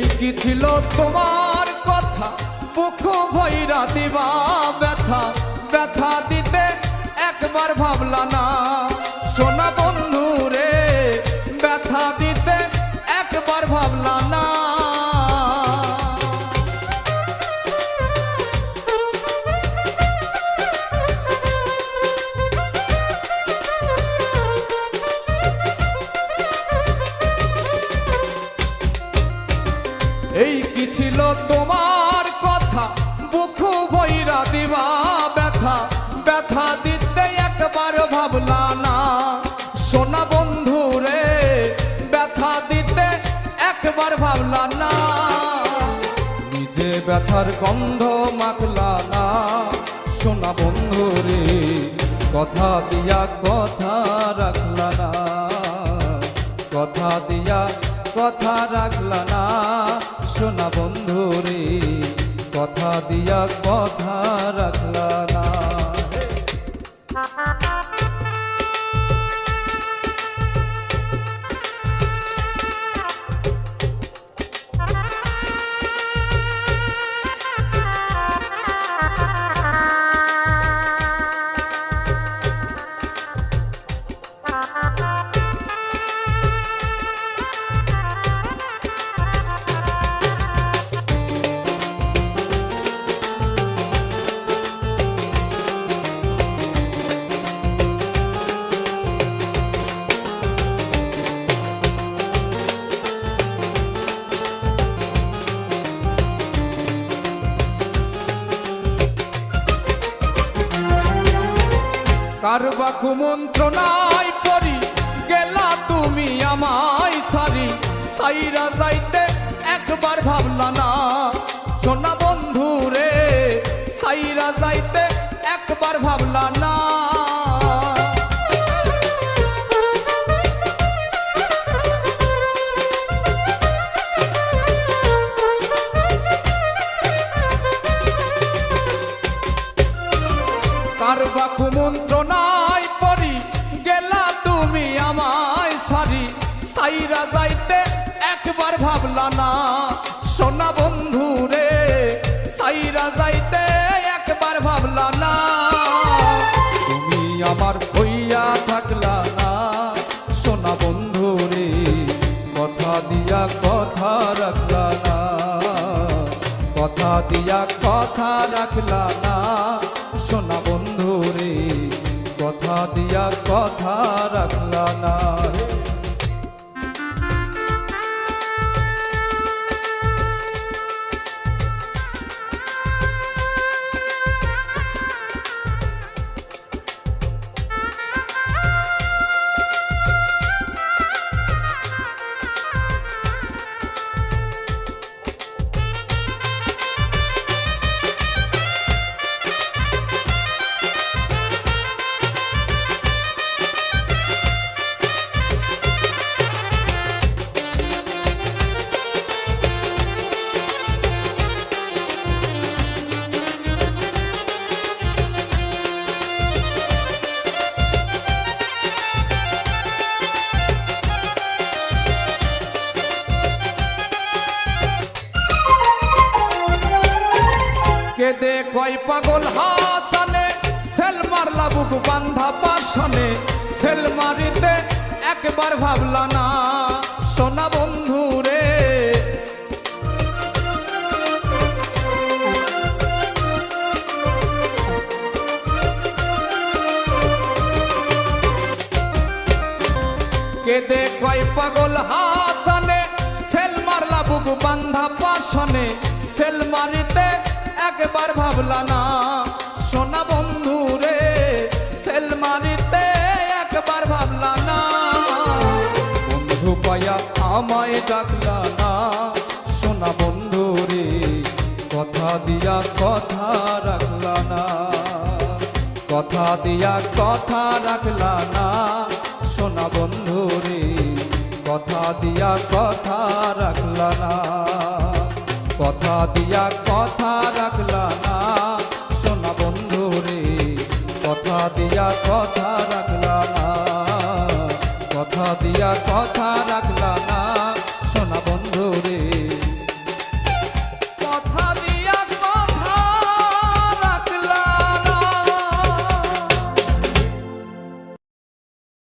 কি ছিল তোমার কথা? মুখ ভৈরা দিবা ব্যথা। ব্যথা দিতে একবার ভাবলা না। সোনা বন্ধু রে, ব্যথা দিতে একবার ভাবলা না। নিজে ব্যথার গন্ধ মাখলা না। সোনা বন্ধু রে, কথা দিয়া কথা রাখলা না। কথা দিয়া কথা রাখলা না। সোনা বন্ধু রে, কথা দিয়া কথা রাখলা না। কারবা কুমন্ত্রণায় পড়ি গেলা তুমি আমায় সারি। সাইরা যাইতে একবার ভাবলা না। একবার ভাবলা না। তুমি আমার হইয়া থাকলা না। সোনা বন্ধু রে, কথা দিয়া কথা রাখলা না। কথা দিয়া কথা রাখলা না। সোনা বন্ধু কথা দিয়া কথা রাখলা না। কেদে কয় পাগল হাসানে? সেল মারলা বুক বান্ধা পাশানে সেল মারিতে একবার ভাবলা না, সোনা বন্ধু রে। কেদে কয় পাগল হাসানে? সেল মারলা বুক বান্ধা পাশানে সেল মারিতে একবার ভাবলা না, সোনা বন্ধু রে সেল মারিতে একবার ভাবলা না। বন্ধু পায়া আমায় ডাকলা না, সোনা বন্ধু রে, কথা দিয়া কথা রাখলা না। কথা দিয়া কথা রাখলা না, সোনা বন্ধু রে, কথা দিয়া কথা রাখলা না। কথা দিয়া কথা রাখলা না।